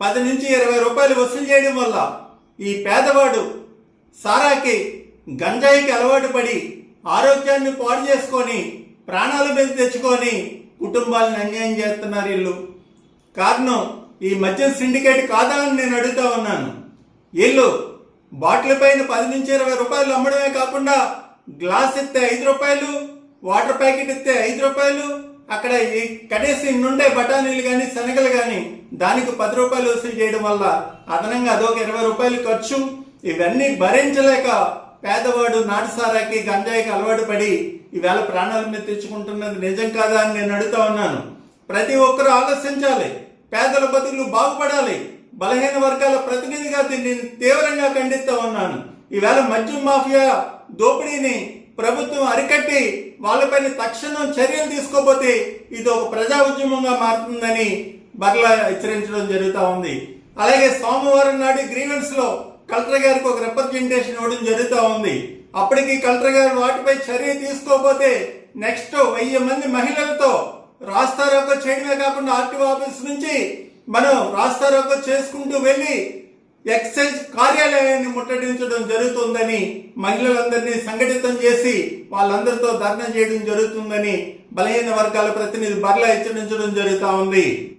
పది నుంచి ఇరవై రూపాయలు వసూలు చేయడం వల్ల ఈ పేదవాడు సారాకి గంజాయికి అలవాటు పడి ఆరోగ్యాన్ని పాడు చేసుకొని ప్రాణాల మీద తెచ్చుకొని కుటుంబాలను అన్యాయం చేస్తున్నారు వీళ్ళు. కారణం ఈ మద్యం సిండికేట్ కాదా అని నేను అడుగుతా ఉన్నాను. వీళ్ళు బాటిల్ పైన పది నుంచి ఇరవై రూపాయలు అమ్మడమే కాకుండా గ్లాస్ ఇస్తే ఐదు రూపాయలు వాటర్ ప్యాకెట్ ఇస్తే ఐదు రూపాయలు అక్కడ ఈ కనీసం నుండే బఠానీలు కానీ శనగలు కానీ దానికి పది రూపాయలు వసూలు చేయడం వల్ల అదనంగా అదొక ఇరవై రూపాయలు ఖర్చు. ఇవన్నీ భరించలేక పేదవాడు నాటుసారాకి గంజాయికి అలవాటు పడి ఈవేళ ప్రాణాల మీద తెచ్చుకుంటున్నది నిజం కాదా అని నేను అడుగుతా ఉన్నాను. ప్రతి ఒక్కరూ ఆలోచించాలి. పేదల బతుకులు బాగుపడాలి. బలహీన వర్గాల ప్రతినిధిగా దీన్ని తీవ్రంగా ఖండిస్తా ఉన్నాను. ఈవేళ మద్యం మాఫియా దోపిడీని ప్రభుత్వం అరికట్టి వాళ్ళపైన తక్షణం చర్యలు తీసుకోపోతే ఇది ఒక ప్రజా ఉద్యమంగా మారుతుందని బర్ల హెచ్చరించడం జరుగుతూ ఉంది. అలాగే సోమవారం నాడు గ్రీవెన్స్లో కలెక్టర్ గారికి ఒక రిప్రజెంటేషన్ ఇవ్వడం జరుగుతూ ఉంది. అప్పటికి కలెక్టర్ గారు వాటిపై చర్య తీసుకోకపోతే నెక్స్ట్ వెయ్యి మంది మహిళలతో రాస్తారోకో చేయడమే కాకుండా ఆర్టీఓ ఆఫీస్ నుంచి మనం రాస్తారోకో చేసుకుంటూ వెళ్ళి ఎక్సైజ్ కార్యాలయాన్ని ముట్టడించడం జరుగుతుందని మహిళలందరినీ సంఘటితం చేసి వాళ్ళందరితో ధర్నా చేయడం జరుగుతుందని బలహీన వర్గాల ప్రతినిధి బర్లా హెచ్చరించడం జరుగుతూ ఉంది.